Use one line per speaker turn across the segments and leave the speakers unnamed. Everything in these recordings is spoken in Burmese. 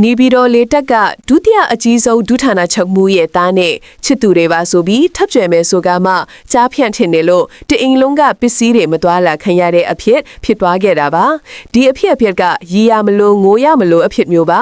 နေပြည်တော်လေတက်ကဒုတိယအကြီးဆုံးဒုဌာနချုပ်မှုရဲ့သားနဲ့ချစ်သူတွေပါဆိုပြီးထပ်ကြွယ်မဲ့ဆိုကမှကြားဖြန့်ထင်တယ်လို့တအိမ်လုံးကပစ္စည်းတွေမသွားလာခံရတဲ့အဖြစ်ဖြစ်သွားခဲ့တာပါဒီအဖြစ်အပျက်ကရီရမလို့ငိုရမလို့အဖြစ်မျိုးပါ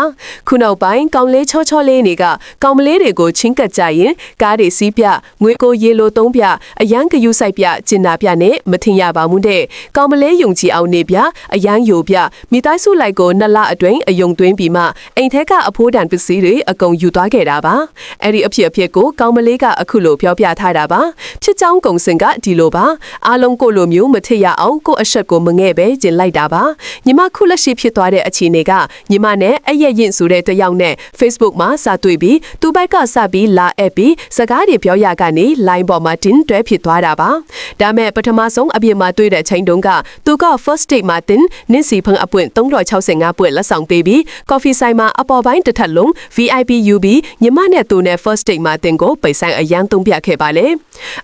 ခုနောက်ပိုင်းကောင်းလေးချောချောလေးတွေကကောင်းမလေးတွေကိုချင်းကပ်ကြရင်ကားတွေစီးပြငွေကိုရေလိုသုံးပြအရန်ကယူဆိုင်ပြကျင်နာပြနဲ့မထင်ရပါဘူးတဲ့ကောင်းမလေးယုံကြည်အောင်နေပြအရန်ယိုပြမိသားစုလိုက်ကိုနှစ်လအတွင်းအယုံသွင်းပြီးမှအိမ်ထက်ကအဖိုးတန်ပစ္စည်းတွေအကုန်ယူသွားခဲ့တာပါအဲ့ဒီအဖြစ်အပျက်ကိုကောင်းမလေးကအခုလိုပြောပြထားတာပါချစ်ချောင်းကုံစင်ကဒီလိုပါအားလုံးကိုလိုမျိုးမထစ်ရအောင်ကိုအဆက်ကိုမငဲ့ပဲကျင်လိုက်တာပါညီမခုလက်ရှိဖြစ်သွားတဲ့အခြေအနေကညီမနဲ့အရက်ရင်ဆိုတဲ့တယောက်နဲ့ Facebook မှာစာတွေ့ပြီးသူ့ဘက်ကစပြီးလာအပ်ပြီးစကားတွေပြောရကနေ line ပေါ်မှာတင်တွဲဖြစ်သွားတာပါဒါမဲ့ပထမဆုံးအပြင်မှာတွေ့တဲ့ချိန်တုန်းကသူက first date မှာတင်နင့်စီဖန်အပွင့်365ပွင့်လက်ဆောင်ပေးပြီး coffee ဆိုင်မှာအပေါ်ပိုင်းတစ်ထပ်လုံး VIP UB ညီမနဲ့သူနဲ့ first date မှာတင်ကိုပိတ်ဆိုင်အရန်သုံးပြခဲ့ပါလေ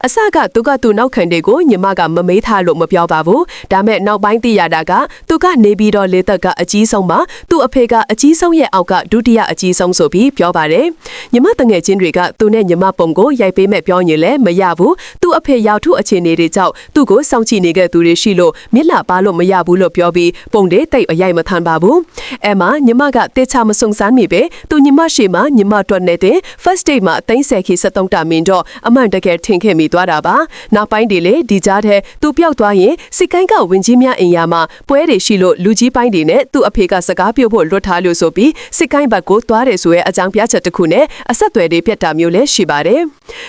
အစကသူကသူနောက်ခံတွေကိုညီမကမမေးထားလို့မပြောပါဘူးဒါမဲ့နောက်ပိုင်းသိရတာကသူကနေပြီးတော့လေသက်ကအကြီးဆုံးပါသူ့အဖေကအကြီးဆုံးရဲ့အောက်ကဒုတိယအကြီးဆုံးဆိုပြီးပြောပါတယ်ညီမတငယ်ချင်းတွေကသူနဲ့ညီမပုံကိုရိုက်ပေးမဲ့ပြောရင်လည်းမရဘူးသူ့အဖေရောက်ထုအခြေအနေတွေကြောင့်သူ့ကိုစောင့်ကြည့်နေခဲ့သူတွေရှိလို့မျက်နှာပါလို့မရဘူးလို့ပြောပြီးပုံတွေတိတ်အရိုက်မထမ်းပါဘူးအဲမှာညီမကတေချာမစုံစမ်းမိပဲသူညီမရှိမှညီမတွက်နေတဲ့ first date မှာအသိဆယ်ခီ73တာမင်းတော့အမှန်တကယ်ထင်ခဲ့မိသွားတာပါနောက်ပိုင်းတွေလေဒီကြားထဲသူပျောက်သွားရင်စစ်ကိုင်းကဝင်ကြီးများအိမ်ယာမှာပွဲတွေရှိလို့လူကြီးပိုင်းတွေနဲ့သူ့အဖေကစကားပြောဖို့လွတ်ထားလို့ဆိုပြီးစစ်ကိုင်းဘက်ကိုသွားတယ်ဆိုရဲအကြောင်းပြချက်တစ်ခုနဲ့အဆက်အသွယ်တွေပြတ်တာမျိုးလည်းရှိပါတယ်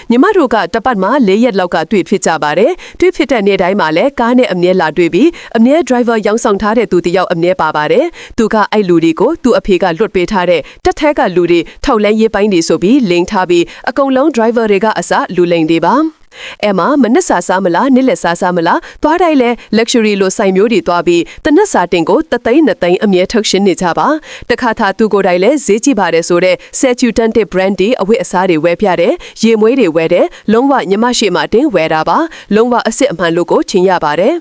ညီမတို့ကတပတ်မှ၄ရက်လောက်ကတွေ့ဖြစ်ကြပါတယ်တွေ့ဖြစ်တဲ့နေ့တိုင်းမှာလည်းကားနဲ့အမြဲလာတွေ့ပြီးအမြဲ driver ရောင်းဆောင်ထားတဲ့သူတယောက်အမြဲပါပါတယ်သူကအဲ့လူတွေကိုသူ့အဖေကလွတ်ပေးထားတဲ့တက်ထဲကလူတွေထောက်လဲရေးပိုင်းတွေဆိုပြီးလိန်ထားပြီးအကုန်လုံး driver တွေကအစလူလိန်တွေပါ အဲမှာမနစ်စာစားမလားနေ့လက်စားစားမလားသွားတိုင်းလဲ luxury လိုဆိုင်မျိုးတွေသွားပြီးတနက်စာတင်ကိုတသိန်းနှစ်သိန်းအမြဲထုတ်ရှင်းနေကြပါတခါသာသူကိုယ်တိုင်လဲဈေးကြည့်ပါတယ်ဆိုတော့ Setutant brand တွေအဝတ်အစားတွေဝယ်ပြတယ်ရေမွေးတွေဝယ်တယ်လုံးဝညမရှိမှတင်ဝယ်တာပါလုံးဝအစ်စ်အမှန်လို့ကိုချင်းရပါတယ်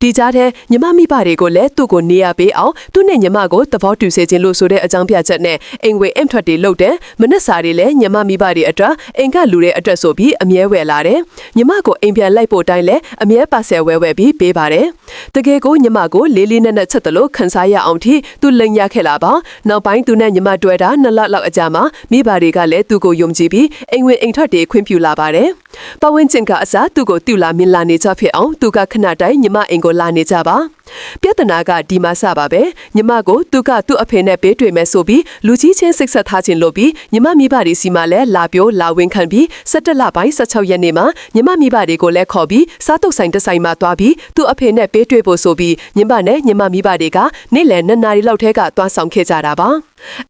ဒီကြားထဲညမမိဘတွေကိုလည်းသူ့ကိုနေရပေးအောင်သူနဲ့ညမကိုသဘောတူစေခြင်းလို့ဆိုတဲ့အကြောင်းပြချက်နဲ့အိမ်ဝေအင်ထွက်တွေလုပ်တယ်မနက်စာတွေလည်းညမမိဘတွေအတွက်အိမ်ကလူတွေအတွက်ဆိုပြီးအမြဲဝယ်လာတယ်ညီမကိုအိမ်ပြန်လိုက်ဖို့တိုင်းလဲအမြဲပါဆယ်ဝဲဝဲပြီးပေးပါတယ်တကယ်ကိုညီမကိုလေးလေးနက်နက်ချက်တလို့ခန်းစားရအောင်ထိသူလိန်ရခဲ့လာပါနောက်ပိုင်းသူနဲ့ညီမတွေ့တာနှစ်လလောက်အကြာမှာမိဘတွေကလည်းသူကိုယုံကြည်ပြီးအိမ်ဝင်အိမ်ထွက်တွေခွင့်ပြုလာပါတယ်ပဝင်းကျင်ကအစားသူ့ကိုတူလာမြင်လာနေကြဖြစ်အောင်သူကခဏတိုင်းညီမအိမ်ကိုလာနေကြပါ ပြဿနာကဒီမှာစပါပဲညီမကိုသူကသူ့အဖေနဲ့ပေးတွေ့မယ်ဆိုပြီးလူကြီးချင်းစိတ်ဆက်ထားခြင်းလို့ပြီးညီမမိဘတွေစီမှာလည်းလာပြောလာဝင်ခံပြီး17လပိုင်း16ရက်နေ့မှာညီမမိဘတွေကိုလည်းခေါ်ပြီးစားတုပ်ဆိုင်တစ်ဆိုင်မှာတွားပြီးသူ့အဖေနဲ့ပေးတွေ့ဖို့ဆိုပြီးညီမနဲ့ညီမမိဘတွေကနေ့လယ်2နာရီလောက်ထဲကတွားဆောင်ခဲ့ကြတာပါ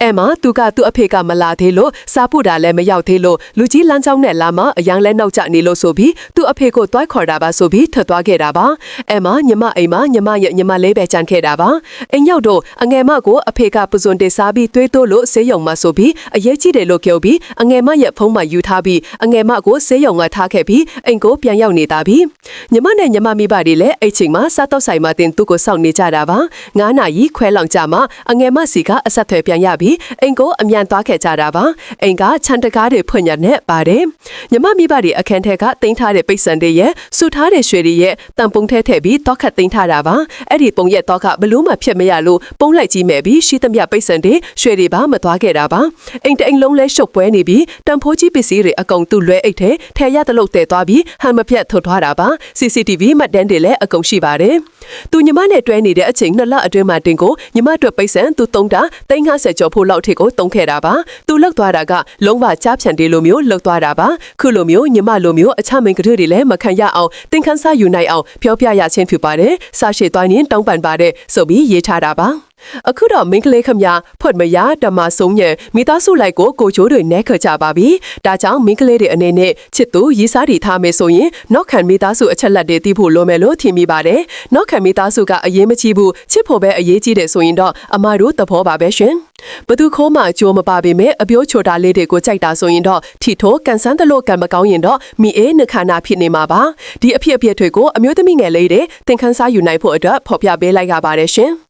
အဲမှာသူကသူ့အဖေကမလာသေးလို့စားဖို့တာလည်းမရောက်သေးလို့လူကြီးလမ်းကြောင်းနဲ့လာမအယံလဲနောက်ကျနေလို့ဆိုပြီးသူ့အဖေကိုတွိုက်ခေါ်တာပါဆိုပြီးထွက်သွားခဲ့တာပါအဲမှာညီမအိမ်မှာညီမရဲ့ညီမလေးပဲကြံခဲ့တာပါအိမ်ရောက်တော့အငယ်မကိုအဖေကပဇွန်တေစားပြီးသွေးတိုးလို့ဆေးရုံမှာဆိုပြီးအရေးကြီးတယ်လို့ပြောပြီးအငယ်မရဲ့ဖုန်းမှာယူထားပြီးအငယ်မကိုဆေးရုံကထားခဲ့ပြီးအိမ်ကိုပြန်ရောက်နေတာပြီညီမနဲ့ညီမမိဘတွေလည်းအဲ့ချိန်မှာစားတော့ဆိုင်မှာတင်သူ့ကိုစောင့်နေကြတာပါ9နာရီခွဲလောက်ကြာမှအငယ်မစီကအဆက်သွယ်ပြန်ရပြီးအိမ်ကိုအမြန်သွားခဲ့ကြတာပါအိမ်ကခြံတကားတွေဖွင့်ရနဲ့ပါတယ်ညီမမိဘတွေအခန်းထဲကတင်ထားတဲ့ပိတ်စံတွေရဲ့စူထားတဲ့ရွှေတွေရဲ့တန်ပုံထဲထည့်ပြီးတောက်ခတ်တင်ထားတာပါအဲ့ဒီပုံရက်တော့ကဘလို့မှဖြစ်မရလို့ပုံလိုက်ကြည့်မဲ့ပြီးရှိသမျှပိတ်စံတွေရွှေတွေပါမသွားခဲ့တာပါအိမ်တအိမ်လုံးလဲရှုပ်ပွဲနေပြီးတန်ဖိုးကြီးပစ္စည်းတွေအကုန်သူ့လွဲအိတ်ထဲထဲရသလုတ်တဲသွားပြီးဟန်မပြတ်ထုတ်သွားတာပါ CCTV မှတ်တမ်းတွေလည်းအကုန်ရှိပါတယ် သူညီမနဲ့တွဲနေတဲ့အချိန်နှစ်လအတွင်းမှာတင်ကိုညီမအတွက်ပိတ်စံသူတုံးတာ350ကျော်ဖို့လောက်ထိကိုတုံးခဲ့တာပါသူလောက်သွားတာကလုံးဝကြားဖြန်တေးလိုမျိုးလောက်သွားတာပါခုလိုမျိုးညီမလိုမျိုးအချမင်ကလေးတွေလည်းမခံရအောင်သင်ခန်းစားယူနိုင်အောင်ပြောပြရခြင်းဖြစ်ပါတယ်စာရှိသွားရင်တောင်းပန်ပါတယ်ဆိုပြီးရေးထားတာပါ အခုတော့မင်းကလေးခမဖွတ်မရတမဆုံးညံမိသားစုလိုက်ကိုကိုချိုးတွေနဲခကြပါပြီ။ဒါကြောင့်မင်းကလေးတွေအနေနဲ့ချစ်သူရေးစားတီထားမယ်ဆိုရင်နောက်ခံမိသားစုအချက်လက်တွေသိဖို့လိုမယ်လို့ထင်မိပါတယ်။နောက်ခံမိသားစုကအရေးမကြီးဘူးချစ်ဖို့ပဲအရေးကြီးတယ်ဆိုရင်တော့အမတို့သဘောပါပဲရှင်။ဘသူခိုးမှအကျိုးမပါပေမဲ့အပြိုးချိုတာလေးတွေကိုကြိုက်တာဆိုရင်တော့ထီထိုးကန်ဆန်းတလို့ကံမကောင်းရင်တော့မိအေးနှခါနာဖြစ်နေမှာပါ။ဒီအဖြစ်အပျက်တွေကိုအမျိုးသမီးငယ်လေးတွေသင်ခန်းစားယူနိုင်ဖို့အတွက်ဖော်ပြပေးလိုက်ရပါတယ်ရှင်။